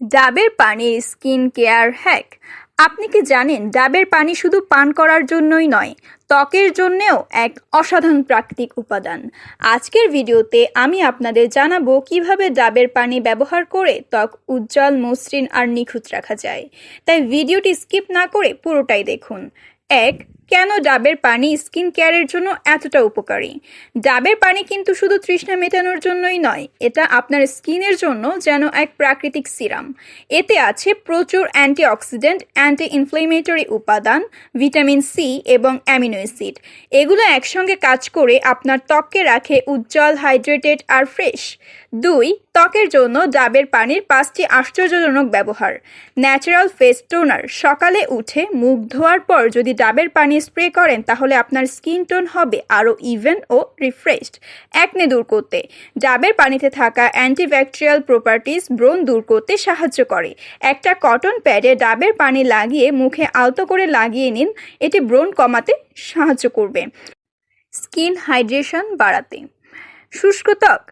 ডাবের পানি skin care hack. আপনি কি জানেন, ডাবের পানি শুধু পান করার জন্যই নয়, ত্বকের জন্যেও এক অসাধারণ প্রাকৃতিক উপাদান। আজকের ভিডিওতে আমি আপনাদের জানাব কীভাবে ডাবের পানি ব্যবহার করে ত্বক উজ্জ্বল, মসৃণ আর নিখুঁত রাখা যায়। তাই ভিডিওটি স্কিপ না করে পুরোটাই দেখুন। এক কেন ডাবের পানি স্কিন কেয়ারের জন্য এতটা উপকারী? ডাবের পানি কিন্তু শুধু তৃষ্ণা মেটানোর জন্যই নয়, এটা আপনার স্কিনের জন্য যেন এক প্রাকৃতিক সিরাম। এতে আছে প্রচুর অ্যান্টিঅক্সিডেন্ট অ্যান্টি ইনফ্লেমেটরি উপাদান, ভিটামিন সি এবং অ্যামিনো অ্যাসিড। এগুলো একসঙ্গে কাজ করে আপনার ত্বককে রাখে উজ্জ্বল, হাইড্রেটেড আর ফ্রেশ। দুই, ত্বকের জন্য ডাবের পানির পাঁচটি আশ্চর্যজনক ব্যবহার। ন্যাচারাল ফেস টোনার, সকালে উঠে মুখ ধোয়ার পর যদি ডাবের পানি স্প্রে করেন, তাহলে আপনার স্কিন টোন হবে আরও ইভেন ও রিফ্রেশড একনে দূর করতে। ডাবের পানিতে থাকা অ্যান্টিব্যাকটেরিয়াল প্রপার্টিস ব্রণ দূর করতে সাহায্য করে। একটা কটন প্যাডে ডাবের পানি লাগিয়ে মুখে আলতো করে লাগিয়ে নিন এটি ব্রণ কমাতে সাহায্য করবে। স্কিন হাইড্রেশন বাড়াতে। শুষ্ক ত্বক।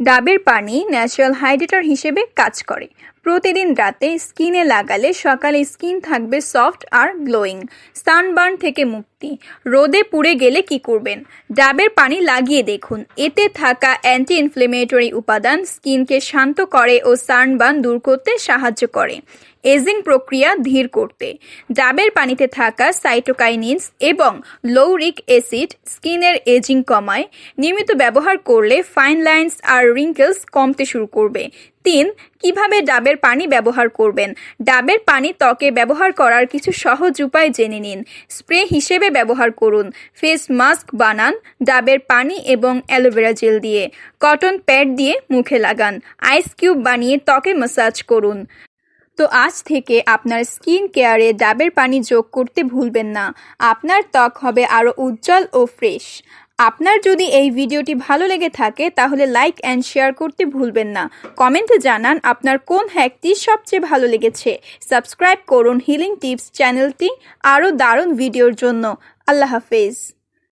ডাবের পানি ন্যাচারাল হাইড্রেটর হিসেবে কাজ করে। প্রতিদিন রাতে স্কিনে লাগালে সকালে স্কিন থাকবে সফট আর গ্লোয়িং সানবার্ন থেকে মুক্তি। রোদে পুড়ে গেলে কি করবেন? ডাবের পানি লাগিয়ে দেখুন। এতে থাকা অ্যান্টি ইনফ্লেমেটরি উপাদান স্কিনকে শান্ত করে ও সানবার্ন দূর করতে সাহায্য করে। এজিং প্রক্রিয়া ধীর করতে। ডাবের পানিতে থাকা সাইটোকাইনিনস এবং লৌরিক অ্যাসিড স্কিনের এজিং কমায়। নিয়মিত ব্যবহার করলে ফাইন লাইন্স আর রিঙ্কেলস কমতে শুরু করবে। তিন, কীভাবে ডাবের পানি ব্যবহার করবেন? ডাবের পানি ত্বকে ব্যবহার করার কিছু সহজ উপায় জেনে নিন। স্প্রে হিসেবে ব্যবহার করুন। ফেস মাস্ক বানান ডাবের পানি এবং অ্যালোভেরা জেল দিয়ে। কটন প্যাড দিয়ে মুখে লাগান। আইস কিউব বানিয়ে ত্বকে ম্যাসাজ করুন। তো আজ থেকে আপনার স্কিন কেয়ারে ডাবের পানি যোগ করতে ভুলবেন না। আপনার ত্বক হবে আরও উজ্জ্বল ও ফ্রেশ। আপনার যদি এই ভিডিওটি ভালো লেগে থাকে, তাহলে লাইক অ্যান্ড শেয়ার করতে ভুলবেন না। কমেন্টে জানান আপনার কোন হ্যাকটি সবচেয়ে ভালো লেগেছে। সাবস্ক্রাইব করুন হিলিং টিপস চ্যানেলটি। আরও দারুণ ভিডিওর জন্য। আল্লাহ হাফেজ।